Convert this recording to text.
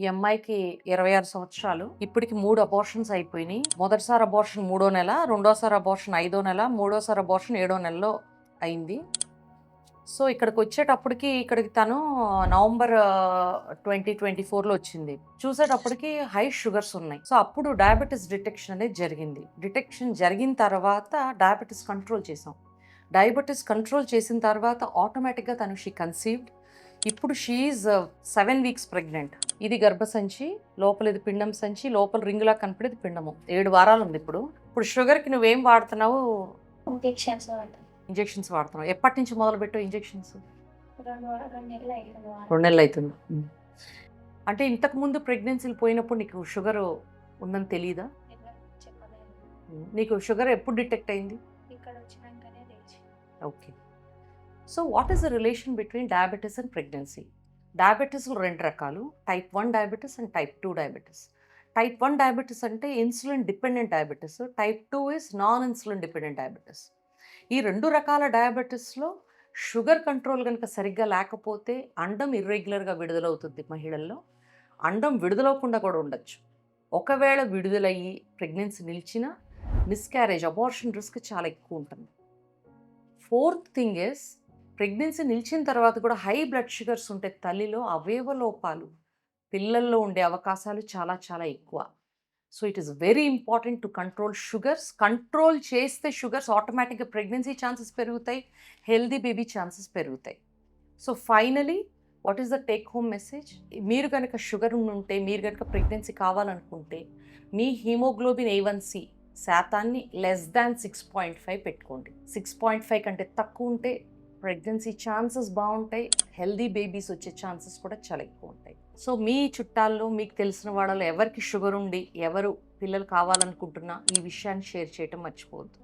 ఈ అమ్మాయికి ఇరవై ఆరు సంవత్సరాలు. ఇప్పటికి మూడు అబార్షన్స్ అయిపోయినాయి. మొదటిసారి అబార్షన్ మూడో నెల రెండోసారి అబార్షన్ ఐదో నెల మూడోసారి అబార్షన్ ఏడో నెలలో అయింది. సో ఇక్కడికి వచ్చేటప్పటికి ఇక్కడికి తను నవంబర్ ట్వంటీ ట్వంటీ ఫోర్లో వచ్చింది. చూసేటప్పటికి హై షుగర్స్ ఉన్నాయి. సో అప్పుడు డయాబెటీస్ డిటెక్షన్ అనేది జరిగింది. డిటెక్షన్ జరిగిన తర్వాత డయాబెటీస్ కంట్రోల్ చేసాం డయాబెటీస్ కంట్రోల్ చేసిన తర్వాత ఆటోమేటిక్గా తను షీ కన్సీవ్డ్. ఇప్పుడు షీఈ్ సెవెన్ వీక్స్ ప్రెగ్నెంట్ ఇది గర్భసంచి లోపల ఇది పిండం సంచి లోపల రింగులా కనపడేది పిండము. ఏడు వారాలు ఉంది ఇప్పుడు. ఇప్పుడు షుగర్కి నువ్వేం వాడుతున్నావు? ఇంజెక్షన్స్ వాడతాం ఇంజెక్షన్స్ వాడుతున్నావు. ఎప్పటి నుంచి మొదలు పెట్టావు ఇంజెక్షన్స్? రెండు నెలలు అవుతుంది. అంటే ఇంతకు ముందు ప్రెగ్నెన్సీలు పోయినప్పుడు నీకు షుగర్ ఉందని తెలియదా నీకు షుగర్ ఎప్పుడు డిటెక్ట్ అయింది? ఇక్కడ okay. So what is the relation between diabetes and pregnancy డయాబెటీస్లో రెండు రకాలు. Type one diabetes and type two diabetes type one diabetes అంటే insulin dependent diabetes type two is non insulin dependent diabetes ఈ రెండు రకాల డయాబెటీస్లో sugar control కనుక సరిగ్గా లేకపోతే అండం ఇర్రెగ్యులర్గా విడుదలవుతుంది మహిళల్లో. అండం విడుదలవకుండా కూడా ఉండొచ్చు. ఒకవేళ విడుదలయ్యి ప్రెగ్నెన్సీ నిలిచినా మిస్క్యారేజ్ అబార్షన్ రిస్క్ చాలా ఎక్కువ ఉంటుంది. ఫోర్త్ థింగ్ ఇస్ ప్రెగ్నెన్సీ నిలిచిన తర్వాత కూడా హై బ్లడ్ షుగర్స్ ఉంటే తల్లిలో అవయవ లోపాలు పిల్లల్లో ఉండే అవకాశాలు చాలా చాలా ఎక్కువ. So it is very important to control sugars. Control చేస్తే షుగర్స్ ఆటోమేటిక్గా ప్రెగ్నెన్సీ ఛాన్సెస్ పెరుగుతాయి హెల్దీ బేబీ ఛాన్సెస్ పెరుగుతాయి. So finally what is the take home message? మీరు కనుక షుగర్ ఉంటే మీరు కనుక ప్రెగ్నెన్సీ కావాలనుకుంటే మీ హీమోగ్లోబిన్ ఏ శాతాన్ని less than six point five పెట్టుకోండి. సిక్స్ పాయింట్ ఫైవ్ కంటే తక్కువ ఉంటే ప్రెగ్నెన్సీ ఛాన్సెస్ బాగుంటాయి హెల్దీ బేబీస్ వచ్చే ఛాన్సెస్ కూడా చాలా ఎక్కువ ఉంటాయి. సో మీ చుట్టాల్లో మీకు తెలిసిన వాళ్ళలో ఎవరికి షుగర్ ఉండి ఎవరు పిల్లలు కావాలనుకుంటున్నా ఈ విషయాన్ని షేర్ చేయటం మర్చిపోవద్దు.